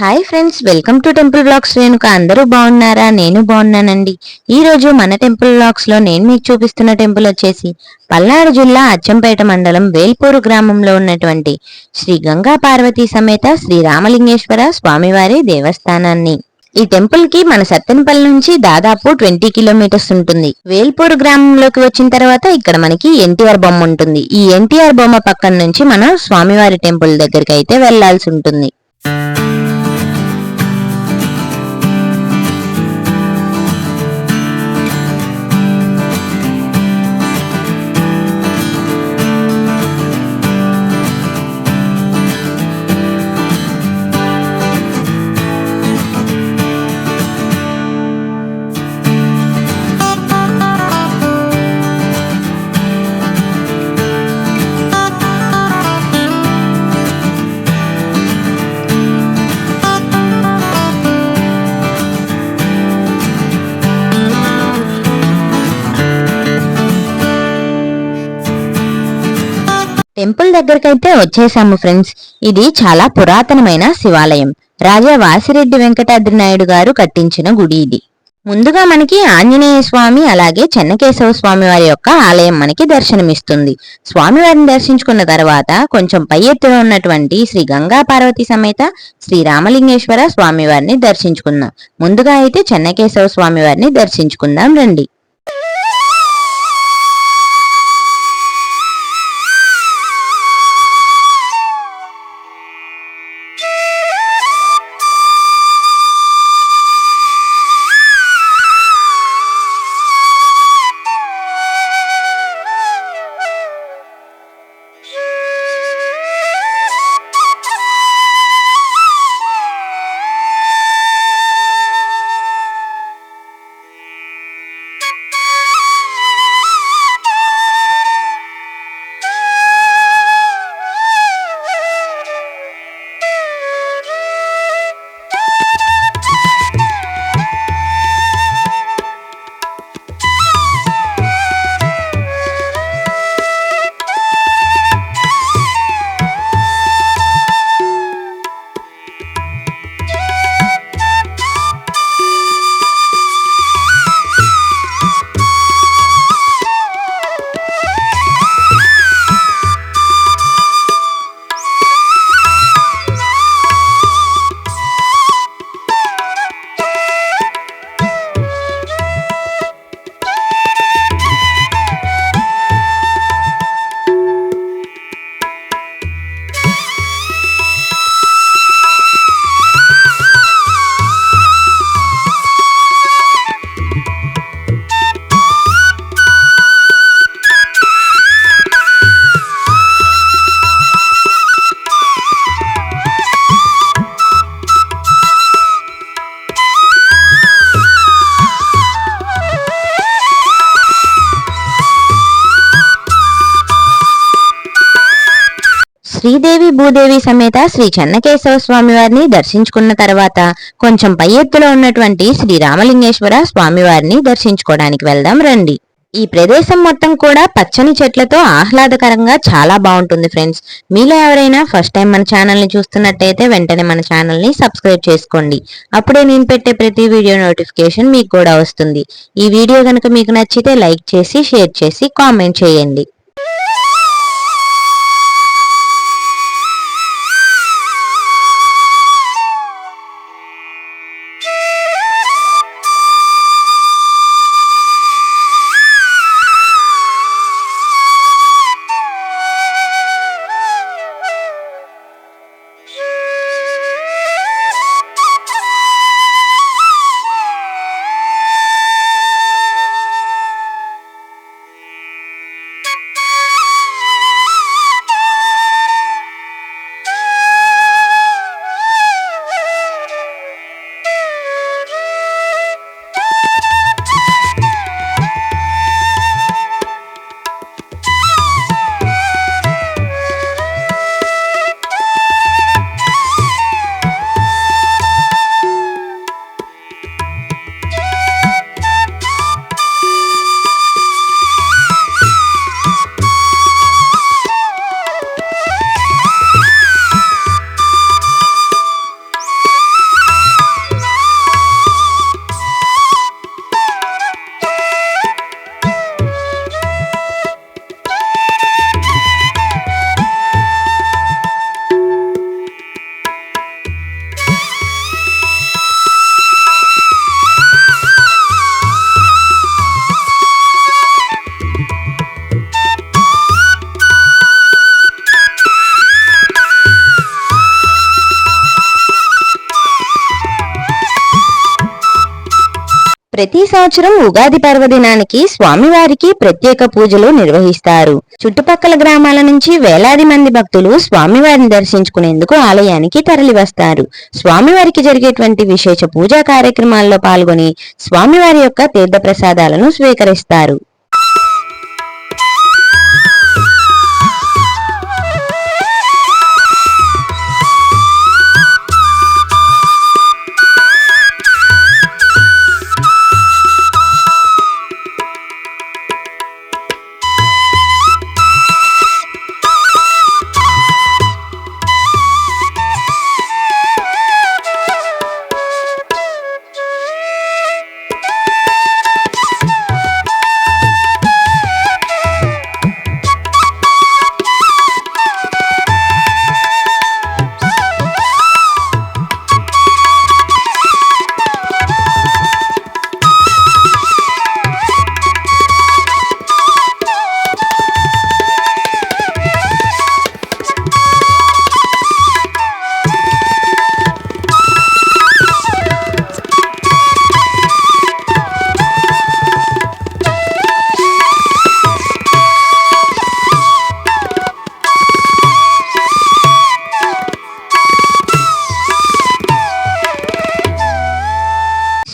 Hi friends welcome to temple blogs Renuka అందరూ బాగున్నారా? నేను బాగున్నానండి. ఈ రోజు మన టెంపుల్ బ్లాగ్స్లో నేను మీకు చూపిస్తున్న టెంపుల్ వచ్చేసి పల్నాడు జిల్లా అచ్చంపేట మండలం వేల్పూరు గ్రామంలో ఉన్నటువంటి శ్రీ గంగా పార్వతీ సమేత శ్రీ రామలింగేశ్వర స్వామివారి దేవస్థానాన్ని. ఈ టెంపుల్కి మన సత్తెనపల్లి నుంచి దాదాపు ట్వంటీ కిలోమీటర్స్ ఉంటుంది. వేల్పూరు గ్రామంలోకి వచ్చిన తర్వాత ఇక్కడ మనకి ఎన్టీఆర్ బొమ్మ ఉంటుంది. ఈ ఎన్టీఆర్ బొమ్మ పక్కన నుంచి మనం స్వామివారి టెంపుల్ దగ్గరికి అయితే వెళ్ళాల్సి ఉంటుంది. దగ్గరకైతే వచ్చేసాము ఫ్రెండ్స్. ఇది చాలా పురాతనమైన శివాలయం. రాజా వాసిరెడ్డి వెంకటాద్రి నాయుడు గారు కట్టించిన గుడి ఇది. ముందుగా మనకి ఆంజనేయ స్వామి అలాగే చెన్నకేశవ స్వామి వారి యొక్క ఆలయం మనకి దర్శనమిస్తుంది. స్వామివారిని దర్శించుకున్న తర్వాత కొంచెం పై ఎత్తున ఉన్నటువంటి శ్రీ గంగా పార్వతి సమేత శ్రీ రామలింగేశ్వర స్వామివారిని దర్శించుకుందాం. ముందుగా అయితే చెన్నకేశవ స్వామి వారిని దర్శించుకుందాం రండి. శ్రీదేవి భూదేవి సమేత శ్రీ చెన్నకేశవ స్వామి వారిని దర్శించుకున్న తర్వాత కొంచెం పై ఎత్తులో ఉన్నటువంటి శ్రీ రామలింగేశ్వర స్వామివారిని దర్శించుకోవడానికి వెళ్దాం రండి. ఈ ప్రదేశం మొత్తం కూడా పచ్చని చెట్లతో ఆహ్లాదకరంగా చాలా బాగుంటుంది ఫ్రెండ్స్. మీలో ఎవరైనా ఫస్ట్ టైం మన ఛానల్ని చూస్తున్నట్టయితే వెంటనే మన ఛానల్ని సబ్స్క్రైబ్ చేసుకోండి. అప్పుడే నేను పెట్టే ప్రతి వీడియో నోటిఫికేషన్ మీకు కూడా వస్తుంది. ఈ వీడియో కనుక మీకు నచ్చితే లైక్ చేసి షేర్ చేసి కామెంట్ చేయండి. ప్రతి సంవత్సరం ఉగాది పర్వదినానికి స్వామివారికి ప్రత్యేక పూజలు నిర్వహిస్తారు. చుట్టుపక్కల గ్రామాల నుంచి వేలాది మంది భక్తులు స్వామివారిని దర్శించుకునేందుకు ఆలయానికి తరలివస్తారు. స్వామివారికి జరిగేటువంటి విశేష పూజా కార్యక్రమాల్లో పాల్గొని స్వామివారి యొక్క తీర్థ ప్రసాదాలను స్వీకరిస్తారు.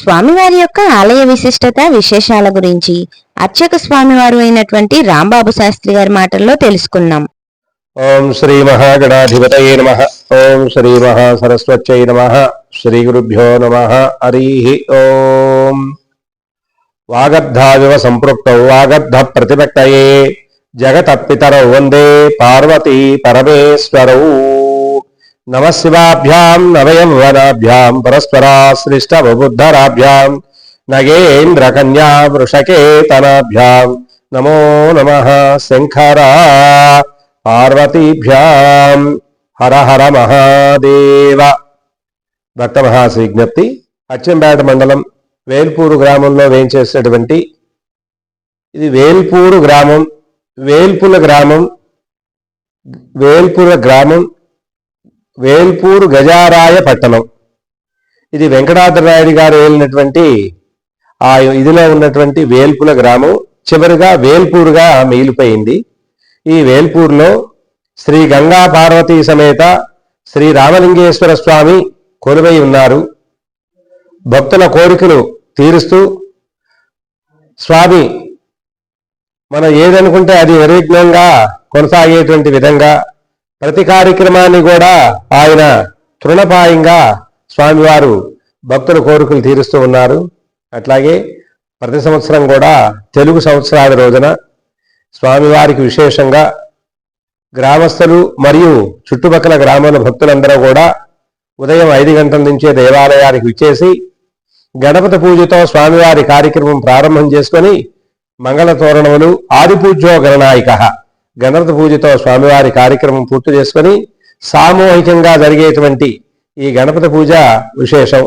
స్వామివారి యొక్క ఆలయ విశిష్టత విశేషాల గురించి అర్చక స్వామివారు అయినటువంటి రాంబాబు శాస్త్రి గారి మాటల్లో తెలుసుకున్నాం ఓం శ్రీ మహాగణాధిపతయే నమ. ఓం శ్రీ మహాసరస్వత్యై నమ. శ్రీ గురుభ్యో నమ. హరి ఓం. వాగర్ధావివ సంపృక్త వాగర్ధ ప్రతిపక్తయే జగతపితరౌ వందే పార్వతీ పరమేశ్వరౌ. నమ శివాభ్యాం నవయవనాభ్యాం పరస్పరాశ్లిష్టబుద్ధరాభ్యాం నగేంద్రకన్యా వృషకేతనాభ్యాం నమో నమ శంకర పార్వతీభ్యాం హర హర మహాదేవ భక్త మహాశ్రీ విజ్ఞప్తి అచ్చంపేట మండలం వేల్పూరు గ్రామంలో వేయించేసినటువంటి ఇది వేల్పూరు గ్రామం వేల్పుల గ్రామం వేల్పుల గ్రామం వేల్పూరు గజారాయ పట్టణం. ఇది వెంకటాద్రనాయుడు గారు వెళ్ళినటువంటి ఆ ఇదిలో ఉన్నటువంటి వేల్పుల గ్రామం. చివరిగా వేల్పూరుగా మిగిలిపోయింది. ఈ వేల్పూర్లో శ్రీ గంగా పార్వతీ సమేత శ్రీ రామలింగేశ్వర స్వామి కొలువై ఉన్నారు. భక్తుల కోరికలు తీరుస్తూ స్వామి మనం ఏదనుకుంటే అది నిర్విఘ్నంగా కొనసాగేటువంటి విధంగా ప్రతి కార్యక్రమాన్ని కూడా ఆయన తృణపాయంగా స్వామివారు భక్తుల కోరికలు తీరుస్తూ ఉన్నారు. అట్లాగే ప్రతి సంవత్సరం కూడా తెలుగు సంవత్సరాల రోజున స్వామివారికి విశేషంగా గ్రామస్తులు మరియు చుట్టుపక్కల గ్రామాల భక్తులందరూ కూడా ఉదయం ఐదు గంటల నుంచే దేవాలయానికి విచ్చేసి గణపతి పూజతో స్వామివారి కార్యక్రమం ప్రారంభం చేసుకొని మంగళ తోరణములు ఆదిపూజ్యో గణనాయిక గణపతి పూజతో స్వామివారి కార్యక్రమం పూర్తి చేసుకొని సామూహికంగా జరిగేటువంటి ఈ గణపతి పూజ విశేషం.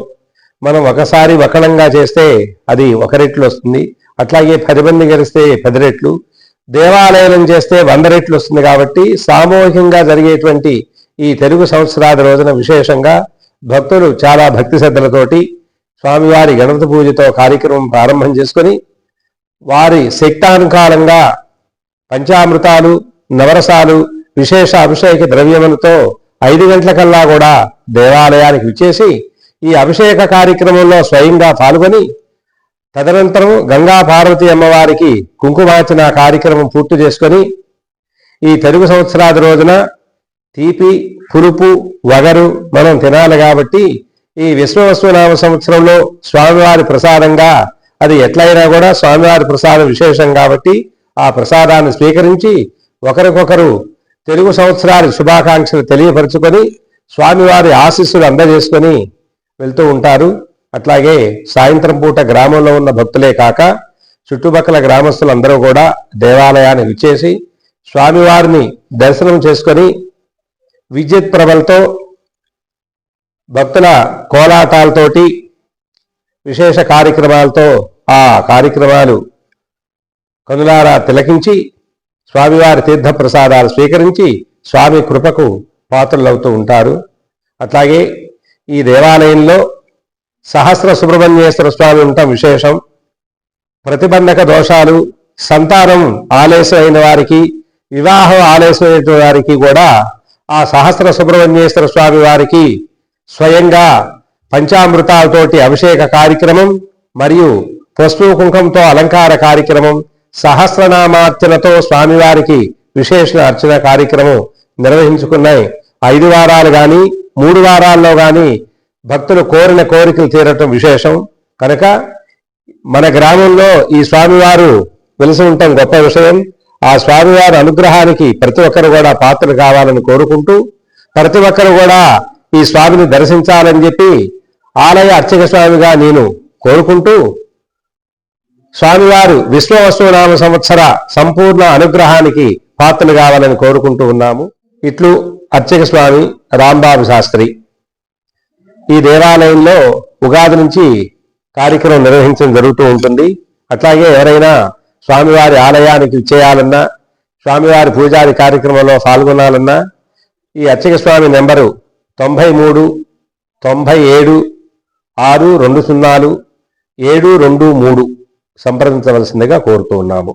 మనం ఒకసారి వకళంగా చేస్తే అది ఒక రెట్లు వస్తుంది. అట్లాగే పది మంది గెలిస్తే పది రెట్లు. దేవాలయం చేస్తే వంద రెట్లు వస్తుంది కాబట్టి సామూహికంగా జరిగేటువంటి ఈ తెలుగు సంవత్సరాది రోజున విశేషంగా భక్తులు చాలా భక్తి శ్రద్ధలతోటి స్వామివారి గణపతి పూజతో కార్యక్రమం ప్రారంభం చేసుకొని వారి శక్తానుకాలంగా పంచామృతాలు నవరసాలు విశేష అభిషేక ద్రవ్యములతో ఐదు గంటలకల్లా కూడా దేవాలయానికి విచ్చేసి ఈ అభిషేక కార్యక్రమంలో స్వయంగా పాల్గొని తదనంతరం గంగా పార్వతి అమ్మవారికి కుంకుమార్చన కార్యక్రమం పూర్తి చేసుకొని ఈ తెలుగు సంవత్సరాది రోజున తీపి పులుపు వగరు మనం తినాలి కాబట్టి ఈ విశ్వవస్తునామ సంవత్సరంలో స్వామివారి ప్రసాదంగా అది ఎట్లయినా కూడా స్వామివారి ప్రసాదం విశేషం కాబట్టి ఆ ప్రసాదాన్ని స్వీకరించి ఒకరికొకరు తెలుగు సంవత్సరాలు శుభాకాంక్షలు తెలియపరుచుకొని స్వామివారి ఆశీస్సులు అందజేసుకొని వెళ్తూ ఉంటారు. అట్లాగే సాయంత్రం పూట గ్రామంలో ఉన్న భక్తులే కాక చుట్టుపక్కల గ్రామస్తులందరూ కూడా దేవాలయాన్ని విచ్చేసి స్వామివారిని దర్శనం చేసుకొని విద్యుత్ ప్రభలతో భక్తుల కోలాటాలతోటి విశేష కార్యక్రమాలతో ఆ కార్యక్రమాలు కనులారా తిలకించి స్వామివారి తీర్థ ప్రసాదాలు స్వీకరించి స్వామి కృపకు పాత్రలవుతూ ఉంటారు. అట్లాగే ఈ దేవాలయంలో సహస్ర సుబ్రహ్మణ్యేశ్వర స్వామి ఉండటం విశేషం. ప్రతిబంధక దోషాలు సంతానం ఆలస్యమైన వారికి వివాహం ఆలస్యమైన వారికి కూడా ఆ సహస్ర సుబ్రహ్మణ్యేశ్వర స్వామి వారికి స్వయంగా పంచామృతాలతోటి అభిషేక కార్యక్రమం మరియు పసుపు కుంకంతో అలంకార కార్యక్రమం సహస్రనామార్చనతో స్వామివారికి విశేష అర్చన కార్యక్రమం నిర్వహించుకున్నాయి. ఐదు వారాలు గాని మూడు వారాల్లో గాని భక్తులు కోరిన కోరికలు తీరటం విశేషం. కనుక మన గ్రామంలో ఈ స్వామివారు వెలిసి ఉండటం గొప్ప విషయం. ఆ స్వామివారి అనుగ్రహానికి ప్రతి ఒక్కరు కూడా పాత్రలు కావాలని కోరుకుంటూ ప్రతి ఒక్కరు కూడా ఈ స్వామిని దర్శించాలని చెప్పి ఆలయ అర్చక స్వామిగా నేను కోరుకుంటూ స్వామివారు విశ్వవస్తునామ సంవత్సర సంపూర్ణ అనుగ్రహానికి పాత్రలు కావాలని కోరుకుంటూ ఉన్నాము. ఇట్లు అర్చక స్వామి రాంబాబు శాస్త్రి. ఈ దేవాలయంలో ఉగాది నుంచి కార్యక్రమం నిర్వహించడం జరుగుతూ ఉంటుంది. అట్లాగే ఎవరైనా స్వామివారి ఆలయానికి చేయాలన్నా స్వామివారి పూజారి కార్యక్రమంలో పాల్గొనాలన్నా ఈ అర్చక స్వామి నెంబరు తొంభై మూడు తొంభై ఏడు ఆరు రెండు సున్నాలు ఏడు రెండు మూడు. సంప్రదించవలసిందిగా కోరుతూ ఉన్నాము.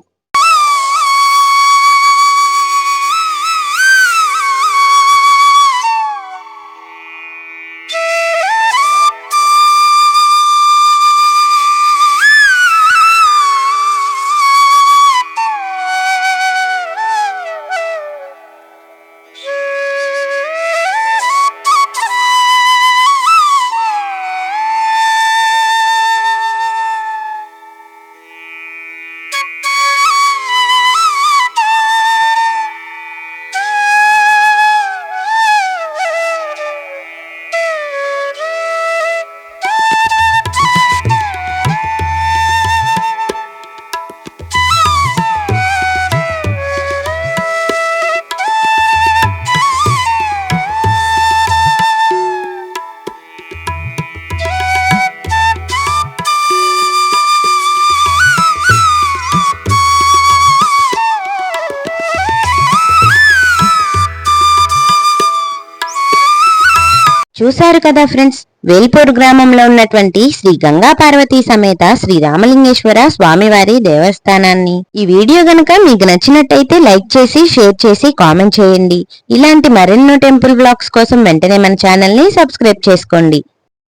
చూశారు కదా ఫ్రెండ్స్? వేల్పూర్ గ్రామంలో ఉన్నటువంటి శ్రీ గంగా పార్వతీ సమేత శ్రీ రామలింగేశ్వర స్వామివారి దేవస్థానాన్ని. ఈ వీడియో గనుక మీకు నచ్చినట్టయితే లైక్ చేసి షేర్ చేసి కామెంట్ చేయండి. ఇలాంటి మరెన్నో టెంపుల్ బ్లాగ్స్ కోసం వెంటనే మన ఛానల్ని సబ్స్క్రైబ్ చేసుకోండి.